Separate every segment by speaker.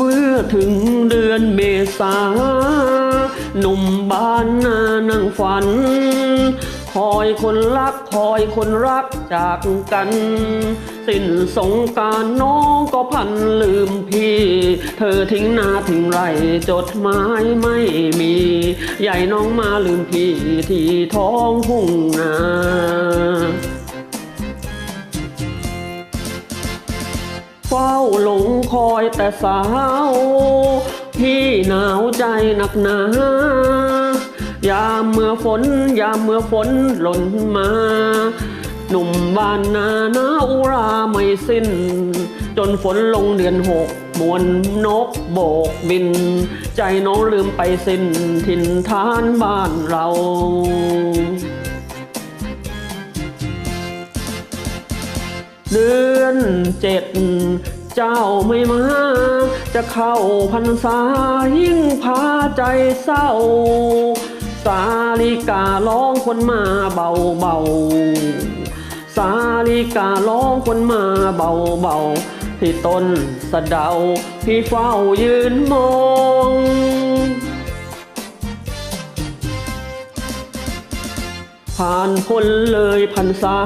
Speaker 1: เมื่อถึงเดือนเมษาหนุ่มบ้านนานั่งฝัน คอยคนรักคอยคนรักจากกัน สิ้นสงการน้องก็พันลืมพี่ เธอทิ้งนาทิ้งไรจดหมายไม่มี ใหญ่น้องมาลืมพี่ที่ท้องทุ่งนาาหลงคอยแต่สาว พี่หนาวใจหนักหนายามเมื่อฝนยามเมื่อฝนหล่นมา หนุ่มบ้านนาหนาวราไม่สิ้น จนฝนลงเดือนหกมวนนกโบกบิน ใจน้องลืมไปสิ้นถิ่นฐานบ้านเราเดือนเจ็ด เจ้าไม่มา จะเข้าพรรษายิ่งพาใจเศร้า สาลิการ้องคนมาเบาเบาสาลิการ้องคนมาเบาเบาที่ต้นสะเดาพี่เฝ้ายืนมองผ่านพ้นเลยพันษา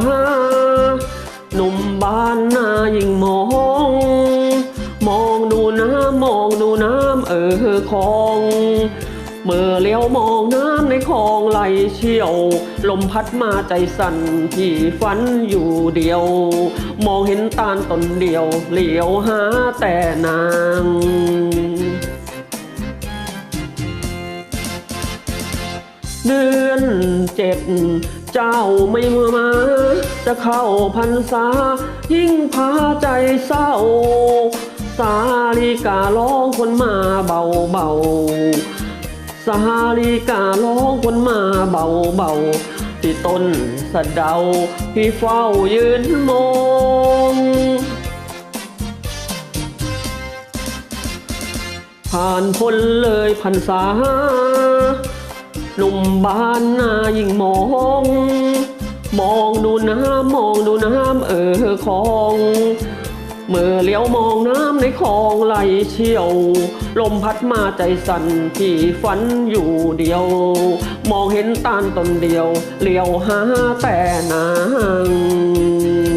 Speaker 1: หนุ่มบ้านนาำเออคอง เมื่อเลี้ยวมองน้ำในคลองไหลเชี่ยว ลมพัดมาใจสั่นที่ฝันอยู่เดียว มองเห็นตาลตนเดียวเหลียวหาแต่นางเดือนเจ็ดเจ้าไม่มา จะเข้าพรรษา ยิ่งพาใจเศร้า สาลิการ้องคนมาเบาเบาสาลิการ้องคนมาเบาเบาที่ต้นสะเดาพี่เฝ้ายืนมองผ่านพ้นเลยพรรษาหนุ่มบ้านนายิ่งมอง มองดูน้ำมองดูน้ำเออคลอง เมื่อเลี้ยวมองน้ำ ในคลองไหลเชี่ยว ลมพัดมาใจสั่นที่ฝันอยู่เดียว มองเห็นตาลตนเดียวเลี้ยวหาแต่นาง